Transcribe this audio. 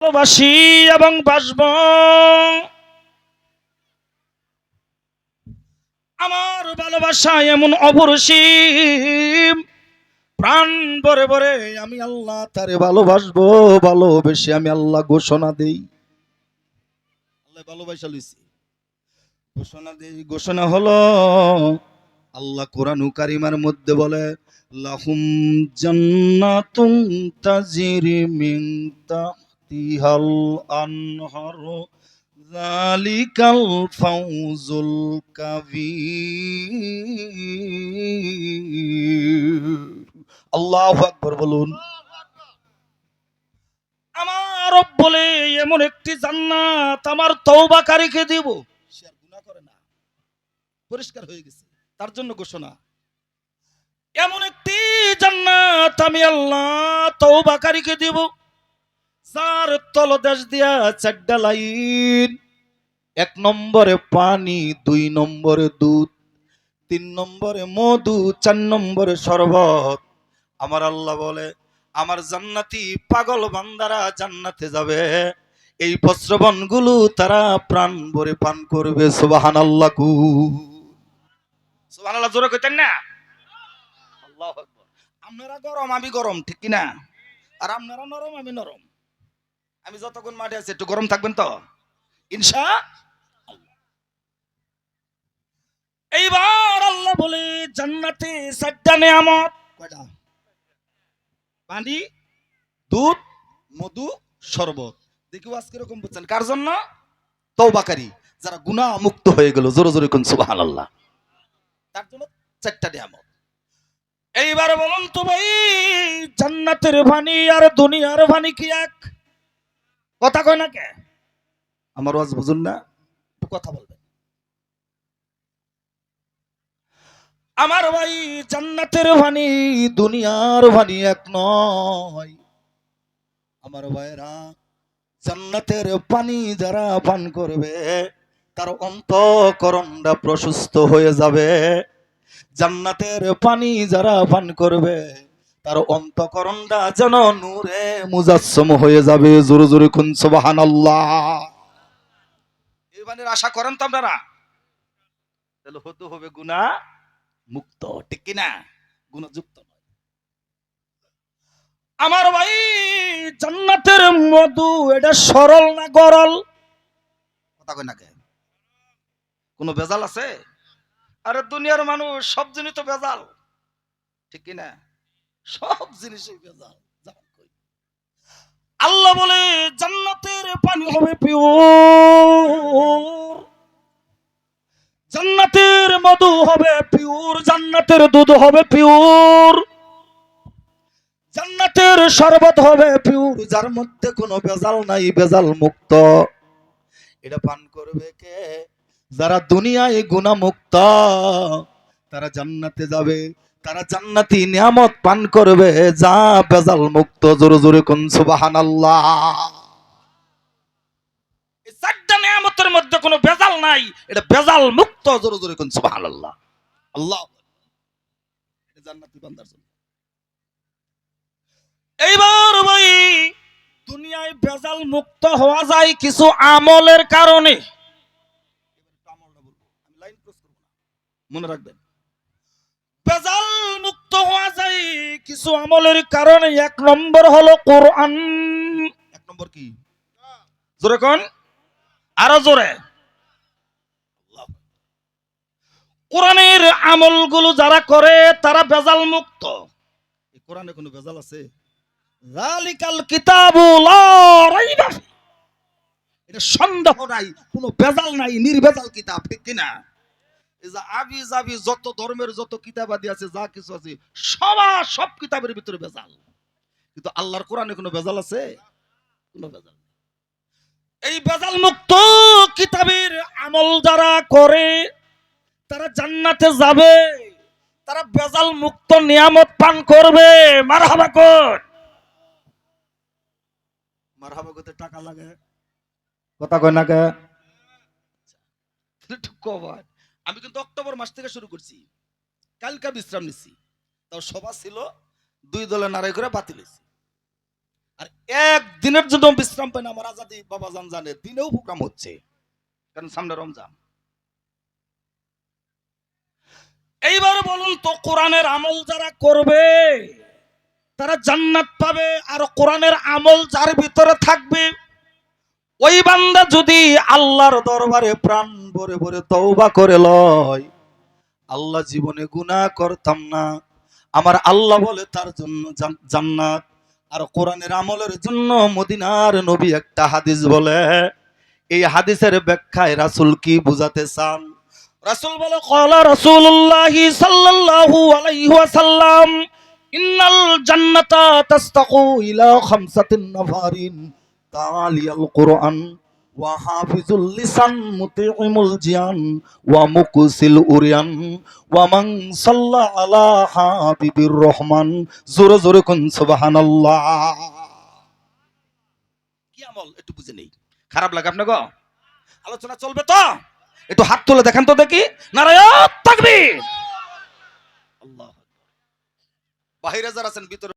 ভালোবাসি এবং বাসব। আমার ভালোবাসা এমন অপরসীম। প্রাণ ভরে ভরে আমি আল্লাহ তারে ভালোবাসবো, ভালোবেসে আমি আল্লাহ ঘোষণা দেই। আল্লাহ ভালোবাসা ঘোষণা দেই, ঘোষণা হলো, আল্লাহ কোরআন কারিমার মধ্যে বলে, লাহুম জান্নাতুন তাজিরি তাহতিহাল আনহার জালিকাল ফাউজুল কাবীর। আল্লাহু আকবার বলুন। আমার বলে এমন একটি জান্নাত আমার তওবাকারীকে দিব। সে আর গুনাহ করে না। পরিষ্কার হয়ে গেছে। তার জন্য ঘোষণা। এমন একটি জান্নাত আমি আল্লাহ তওবাকারীকে দিব। যার তলদেশ দিয়া চারটা লাইন, এক নম্বরে পানি, দুই নম্বরে দুধ, তিন নম্বরে মধু, চার নম্বরে শরবত। আমার আল্লাহ বলে, আমার জান্নাতি পাগল বান্দারা জান্নাতে যাবে। এই প্রশ্রবণগুলো তারা প্রাণ ভরে পান করবে সুবাহান আল্লাহ কু। সুবাহান আল্লাহ জোরে কইতেন না? আল্লাহ আপনারা গরম, আমি গরম, ঠিক কি না আর আপনারা নরম, আমি নরম। আমি যতক্ষণ মাঠে আছি, একটু গরম থাকবেন তো? ইনশা এইবার আল্লাহ বলে, জান্নাতে চারটা নেয়ামত। কয়টা? পানি, দুধ, মধু, শরবত। দেখি আজকে এরকম বুঝছেন। কার জন্য? তৌবাকারী যারা গুণা মুক্ত হয়ে গেল, জোরে জোরে কোন সুবাহান আল্লাহ তার জন্য চারটা নিয়ামত। এইবার বলুন তো ভাই, জান্নাতের ভানি আর দুনিয়ার ভানি কি এক? কথা কয় না কে? আমার ওয়াজ বুঝুন না। কথা বলবেন। আমার ভাই জান্নাতের ভানি দুনিয়ার ভানি এক নয়। আমার ভাইরা জান্নাতের পানি যারা পান করবে তার অন্তকরণটা প্রশস্ত হয়ে যাবে। জান্নাতের পানি যারা পান করবে তার অন্তকরণটা যেন নূরে মুজাসম হয়ে যাবে। জোরে জোরে খুন সুবাহান পানির আশা করেন তো আপনারা? তাহলে হতে হবে গুণা মুক্ত, ঠিক কিনা? গুণযুক্ত আমার ভাই, জান্নাতের মধু, এটা সরল না গরল? কথা কই না কোনো বেজাল আছে? আরে দুনিয়ার মানুষ, সব জিনিস তো বেজাল ঠিক কি না সব যা কই। আল্লাহ বলে, জান্নাতের পানি হবে পিওর। জান্নাতের মধু হবে পিওর, জান্নাতের দুধ হবে পিওর। জান্নাতের শরবত হবে পিওর, যার মধ্যে কোনো বেজাল নাই বেজাল মুক্ত। এটা পান করবে কে? যারা দুনিয়ায় গুণামুক্ত তারা জান্নাতে যাবে। তারা জান্নাতি নিয়ামত পান করবে, যা বেজাল মুক্ত, জোরে জোরে কোন সুবাহান আল্লাহ চারটা নিয়ামতের মধ্যে কোনো বেজাল নাই, এটা বেজাল মুক্ত, জোরে জোরে কোন সুবাহান আল্লাহ। আল্লাহ এইবার ভাই, দুনিয়ায় বেজাল মুক্ত হওয়া যায় কিছু আমলের কারণে। মনে রাখবেন। বেজাল কিছু আমলের কারণে এক নম্বর হলো কোরআন। এক নম্বর কি? জোরে কোন? আরও জোরে। কোরআনের আমলগুলো যারা করে তারা বেজাল মুক্ত। কোরআনে কোনো বেজাল আছে? জালিকাল কিতাবু লা রাইবা এটা সন্দেহ নাই কোনো বেজাল নাই নির্বেজাল কিতাব ঠিক কিনা? আবি যত ধর্মের যত কিতাবাদি আছে, যা কিছু আছে সবা সব কিতাবের ভিতরে বেজাল কিন্তু আল্লাহর কোরআনে কোনো বেজাল আছে? কোনো বেজাল এই বেজাল মুক্ত কিতাবের আমল যারা করে, তারা জান্নাতে যাবে, তারা বেজাল মুক্ত নিয়ামত পান করবে। মারহাবা কর মারহাবা করতে টাকা লাগে। কথা কয় না কে? কবার আমি কিন্তু অক্টোবর মাস থেকে শুরু করছি। কালকা বিশ্রাম নিচ্ছি। তাও সভা ছিল, দুই দলে নারাই করে বাতিল হয়েছে। আর একদিনের জন্য বিশ্রাম পায় না আমার আজাদি বাবা জান জানে, দিনেও প্রোগ্রাম হচ্ছে। কারণ সামনে রমজান। এইবার বলুন তো, কোরআনের আমল যারা করবে, তারা জান্নাত পাবে, আর কোরআনের আমল যার ভিতরে থাকবে ওই বান্দা যদি আল্লাহর দরবারে প্রাণ ভরে ভরে তওবা করে লয়, আল্লাহ জীবনে গুনাহ করতাম না। আমার আল্লাহ বলে তার জন্য জান- জান্নাত। আর কোরআনের আমলের জন্য মদিনার নবী একটা হাদিস বলে, এই হাদিসের ব্যাখ্যায় রাসূল কি বুঝাতে চান? রাসূল বলে কলা রাসূলুল্লাহ সাল্লাল্লাহু আলাইহি ওয়াসাল্লাম, ইন্নাল জান্নাতা তাস্তাকু ইলা খামসাতিন নাফারিন। তালিয়াল কোরআন লিসান মুতিইমুল জিয়ান, ওয়া মুকসিল উরিয়ান, ওয়া মান সাল্লা আলা হাবিবির রহমান। জোরে জোরে কোন সুবহানাল্লাহ। কি আমল? একটু বুঝে নেই। খারাপ লাগে আপনাকে? আলোচনা চলবে তো? একটু হাত তুলে দেখেন তো দেখি। নারায়ণ তাকবীর। আল্লাহ বাহিরে যারা আছেন, ভিতরে